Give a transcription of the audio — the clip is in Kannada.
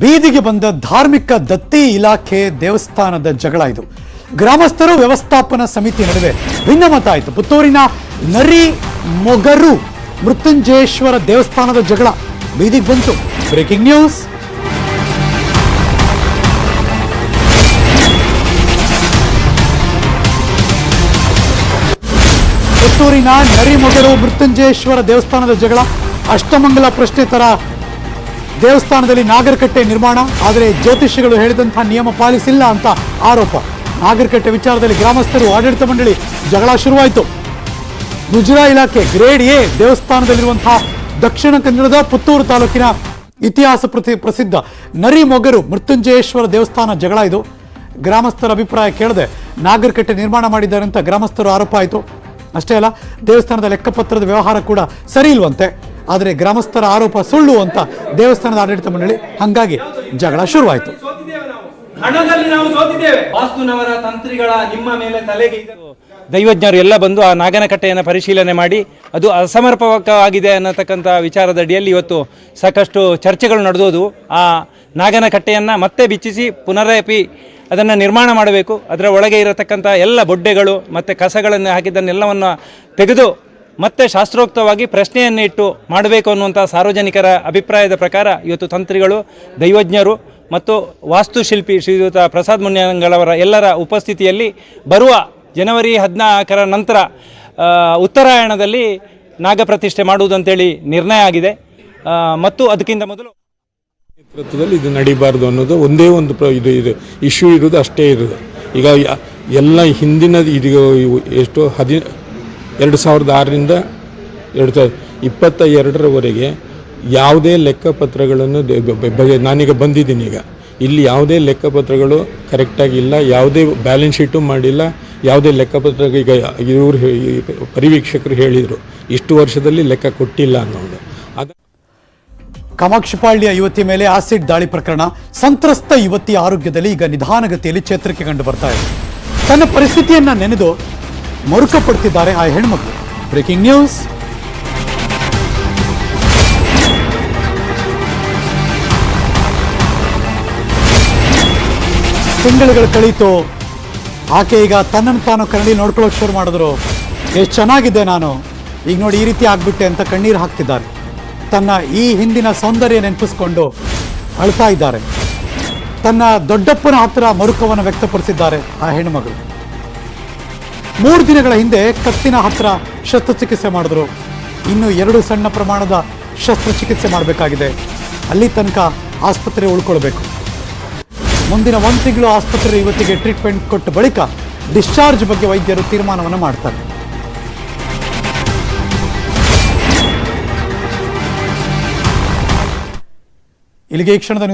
ಬೀದಿಗೆ ಬಂದ ಧಾರ್ಮಿಕ ದತ್ತಿ ಇಲಾಖೆ ದೇವಸ್ಥಾನದ ಜಗಳ ಇದು. ಗ್ರಾಮಸ್ಥರು ವ್ಯವಸ್ಥಾಪನಾ ಸಮಿತಿ ನಡುವೆ ಭಿನ್ನಮತ ಆಯಿತು. ಪುತ್ತೂರಿನ ನರಿ ಮೊಗರು ಮೃತ್ಯುಂಜಯೇಶ್ವರ ದೇವಸ್ಥಾನದ ಜಗಳ ಬೀದಿಗೆ ಬಂತು. Breaking news. ಪುತ್ತೂರಿನ ನರಿಮೊಗರು ಮೃತ್ಯುಂಜಯೇಶ್ವರ ದೇವಸ್ಥಾನದ ಜಗಳ. ಅಷ್ಟಮಂಗಲ ಪ್ರಶ್ನೆ ತರ ದೇವಸ್ಥಾನದಲ್ಲಿ ನಾಗರಕಟ್ಟೆ ನಿರ್ಮಾಣ, ಆದರೆ ಜ್ಯೋತಿಷಿಗಳು ಹೇಳಿದಂತಹ ನಿಯಮ ಪಾಲಿಸಿಲ್ಲ ಅಂತ ಆರೋಪ. ನಾಗರಕಟ್ಟೆ ವಿಚಾರದಲ್ಲಿ ಗ್ರಾಮಸ್ಥರು ಆಡಳಿತ ಮಂಡಳಿ ಜಗಳ ಶುರುವಾಯಿತು. ಮುಜರಾ ಇಲಾಖೆ ಗ್ರೇಡ್ ಎ ದೇವಸ್ಥಾನದಲ್ಲಿರುವಂತಹ ದಕ್ಷಿಣ ಕನ್ನಡದ ಪುತ್ತೂರು ತಾಲೂಕಿನ ಇತಿಹಾಸ ಪ್ರತಿ ಪ್ರಸಿದ್ಧ ನರಿಮೊಗರು ಮೃತ್ಯುಂಜಯೇಶ್ವರ ದೇವಸ್ಥಾನ ಜಗಳ ಇದು. ಗ್ರಾಮಸ್ಥರ ಅಭಿಪ್ರಾಯ ಕೇಳದೆ ನಾಗರಕಟ್ಟೆ ನಿರ್ಮಾಣ ಮಾಡಿದ್ದಾರೆ ಅಂತ ಗ್ರಾಮಸ್ಥರು ಆರೋಪ ಆಯಿತು. ಅಷ್ಟೇ ಅಲ್ಲ, ದೇವಸ್ಥಾನದ ಲೆಕ್ಕಪತ್ರದ ವ್ಯವಹಾರ ಕೂಡ ಸರಿ ಇಲ್ವಂತೆ. ಆದರೆ ಗ್ರಾಮಸ್ಥರ ಆರೋಪ ಸುಳ್ಳು ಅಂತ ದೇವಸ್ಥಾನದ ಆಡಳಿತ ಮಂಡಳಿ ಹಂಗಾಗಿ ಜಗಳ ಶುರುವಾಯಿತು. ಸೋತಿದ್ದೇವೆ ನಾವು ಹಣದಲ್ಲಿ ನಾವು ಸೋತಿದ್ದೇವೆ. ವಾಸ್ತುನವರ ತಂತ್ರಿಗಳ ನಿಮ್ಮ ಮೇಲೆ ತಲೆಗೆ ಇದು. ದೈವಜ್ಞರು ಎಲ್ಲ ಬಂದು ಆ ನಾಗನಕಟ್ಟೆಯನ್ನು ಪರಿಶೀಲನೆ ಮಾಡಿ ಅದು ಅಸಮರ್ಪಕವಾಗಿದೆ ಅನ್ನತಕ್ಕಂಥ ವಿಚಾರದ ಅಡಿಯಲ್ಲಿ ಇವತ್ತು ಸಾಕಷ್ಟು ಚರ್ಚೆಗಳು ನಡೆದೋದು. ಆ ನಾಗನಕಟ್ಟೆಯನ್ನು ಮತ್ತೆ ಬಿಚ್ಚಿಸಿ ಪುನರಪಿ ಅದನ್ನು ನಿರ್ಮಾಣ ಮಾಡಬೇಕು. ಅದರ ಒಳಗೆ ಇರತಕ್ಕಂಥ ಎಲ್ಲ ಬೊಡ್ಡೆಗಳು ಮತ್ತು ಕಸಗಳನ್ನು ಹಾಕಿದ್ದನ್ನೆಲ್ಲವನ್ನು ತೆಗೆದು ಮತ್ತೆ ಶಾಸ್ತ್ರೋಕ್ತವಾಗಿ ಪ್ರಶ್ನೆಯನ್ನು ಇಟ್ಟು ಮಾಡಬೇಕು ಅನ್ನುವಂಥ ಸಾರ್ವಜನಿಕರ ಅಭಿಪ್ರಾಯದ ಪ್ರಕಾರ ಇವತ್ತು ತಂತ್ರಿಗಳು, ದೈವಜ್ಞರು ಮತ್ತು ವಾಸ್ತುಶಿಲ್ಪಿ ಶ್ರೀಯುತ ಪ್ರಸಾದ್ ಮುನ್ಯಂಗಳವರ ಎಲ್ಲರ ಉಪಸ್ಥಿತಿಯಲ್ಲಿ ಬರುವ ಜನವರಿ ಹದಿನಾಲ್ಕರ ನಂತರ ಉತ್ತರಾಯಣದಲ್ಲಿ ನಾಗಪ್ರತಿಷ್ಠೆ ಮಾಡುವುದಂತೇಳಿ ನಿರ್ಣಯ ಆಗಿದೆ. ಮತ್ತು ಅದಕ್ಕಿಂತ ಮೊದಲು ನೇತೃತ್ವದಲ್ಲಿ ಇದು ನಡೀಬಾರ್ದು ಅನ್ನೋದು ಒಂದೇ ಒಂದು ಇದು ಇದು. ಇಶ್ಯೂ ಇರೋದು ಅಷ್ಟೇ ಇರೋದು ಈಗ ಎಲ್ಲ ಹಿಂದಿನ ಇದು ಎಷ್ಟು ಹದಿ ಎರಡು ಸಾವಿರದ ಆರರಿಂದ ಎರಡು ಸಾವಿರದ ಇಪ್ಪತ್ತ ಎರಡರವರೆಗೆ ಯಾವುದೇ ಲೆಕ್ಕಪತ್ರಗಳನ್ನು ನಾನೀಗ ಬಂದಿದ್ದೀನಿ ಈಗ. ಇಲ್ಲಿ ಯಾವುದೇ ಲೆಕ್ಕಪತ್ರಗಳು ಕರೆಕ್ಟಾಗಿ ಇಲ್ಲ, ಯಾವುದೇ ಬ್ಯಾಲೆನ್ಸ್ ಶೀಟು ಮಾಡಿಲ್ಲ, ಯಾವುದೇ ಲೆಕ್ಕಪತ್ರ ಈಗ ಇವರು ಪರಿವೀಕ್ಷಕರು ಹೇಳಿದರು, ಇಷ್ಟು ವರ್ಷದಲ್ಲಿ ಲೆಕ್ಕ ಕೊಟ್ಟಿಲ್ಲ ಅನ್ನೋದು. ಕಾಮಾಕ್ಷಿಪಾಳ್ಯ ಯುವತಿ ಮೇಲೆ ಆಸಿಡ್ ದಾಳಿ ಪ್ರಕರಣ. ಸಂತ್ರಸ್ತ ಯುವತಿ ಆರೋಗ್ಯದಲ್ಲಿ ಈಗ ನಿಧಾನಗತಿಯಲ್ಲಿ ಚೇತರಿಕೆ ಕಂಡು ಬರ್ತಾ ಇದೆ. ತನ್ನ ಪರಿಸ್ಥಿತಿಯನ್ನ ನೆನೆದು ಮರುಕ ಪಡ್ತಿದ್ದಾರೆ ಆ ಹೆಣ್ಮಕ್ಳು. ಬ್ರೇಕಿಂಗ್ ನ್ಯೂಸ್ ತಿಂಗಳುಗಳು ಕಳೀತು. ಆಕೆ ಈಗ ತನ್ನನ್ನು ತಾನು ಕನ್ನಡಿ ನೋಡ್ಕೊಳ್ಳೋಕೆ ಶುರು ಮಾಡಿದ್ರು. ಎಷ್ಟು ಚೆನ್ನಾಗಿದೆ ನಾನು. ಈಗ ನೋಡಿ ಈ ರೀತಿ ಆಗ್ಬಿಟ್ಟೆ ಅಂತ ಕಣ್ಣೀರು ಹಾಕ್ತಿದ್ದಾರೆ. ತನ್ನ ಈ ಹಿಂದಿನ ಸೌಂದರ್ಯ ನೆನಪಿಸ್ಕೊಂಡು ಅಳ್ತಾ ಇದ್ದಾರೆ. ತನ್ನ ದೊಡ್ಡಪ್ಪನ ಹತ್ರ ಮರುಕವನ್ನು ವ್ಯಕ್ತಪಡಿಸಿದ್ದಾರೆ ಆ ಹೆಣ್ಣುಮಗಳು. ಮೂರು ದಿನಗಳ ಹಿಂದೆ ಕತ್ತಿನ ಹತ್ರ ಶಸ್ತ್ರಚಿಕಿತ್ಸೆ ಮಾಡಿದ್ರು. ಇನ್ನು ಎರಡು ಸಣ್ಣ ಪ್ರಮಾಣದ ಶಸ್ತ್ರಚಿಕಿತ್ಸೆ ಮಾಡಬೇಕಾಗಿದೆ. ಅಲ್ಲಿ ತನಕ ಆಸ್ಪತ್ರೆ ಉಳ್ಕೊಳ್ಬೇಕು. ಮುಂದಿನ ಒಂದು ತಿಂಗಳು ಆಸ್ಪತ್ರೆ ಇವತ್ತಿಗೆ ಟ್ರೀಟ್ಮೆಂಟ್ ಕೊಟ್ಟ ಬಳಿಕ ಡಿಸ್ಚಾರ್ಜ್ ಬಗ್ಗೆ ವೈದ್ಯರು ತೀರ್ಮಾನವನ್ನು ಮಾಡ್ತಾರೆ. ಇಲ್ಲಿಗೆ ಈ ಕ್ಷಣದ